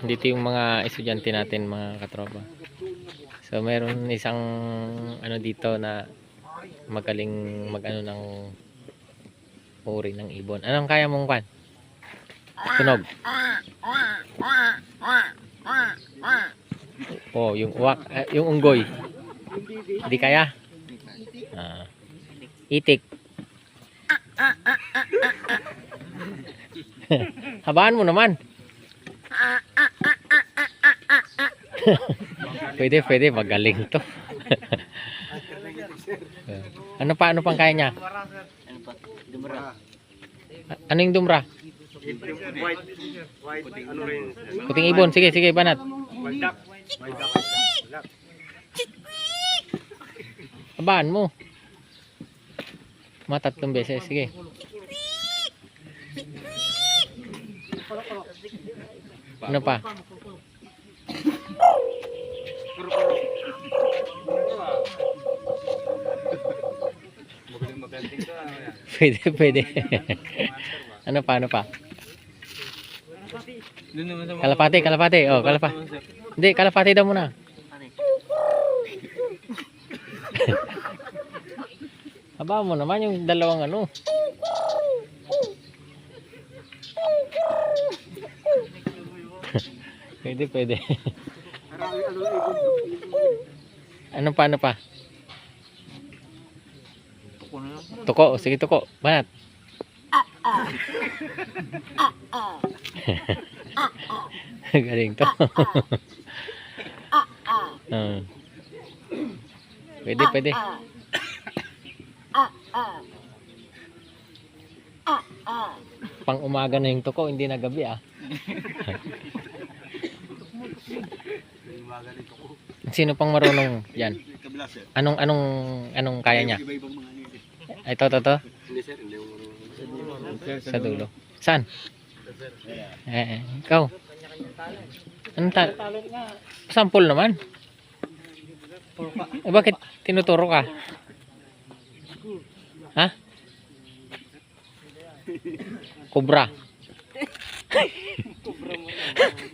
Dito yung mga estudyante natin, mga katropa. So, meron isang ano dito na magaling mag-ano ng uri ng ibon. Anong kaya mong kwan? Tunog. Oh, yung uwak, eh, yung unggoy. Hindi kaya? Ah. Itik. Habaan mo naman. Pwede, pwede. Magaling to. ano pa, ano pang kaya niya? Ano pa? Dumura. Ano yung dumra? White. Ano rin? Puting ibon. Sige, sige, banat. White duck. White mo. Matatlong beses. Sige. Ano pa? Pwede, pwede. ano pa, ano pa? Kalapate, kalapate. Oh, kalapa. Hindi, kalapate daw muna. Haba mo naman yung dalawang ano. pwede, pwede. Marami ano ibon. Ano pa, ano pa? Tuko, sige tuko. Banat. Galing to. Ah. Pwede, pwede. Pang umaga na yung tuko, hindi na gabi ah. Ko. Sino pang marunong yan? Anong, anong, anong kaya niya? Ito, ito, ito. Hindi sir, hindi mo. Sa dulo. Saan? Eh, ikaw. Anong ta? Sample naman. Eh, bakit tinuturo ka? Ha? Cobra.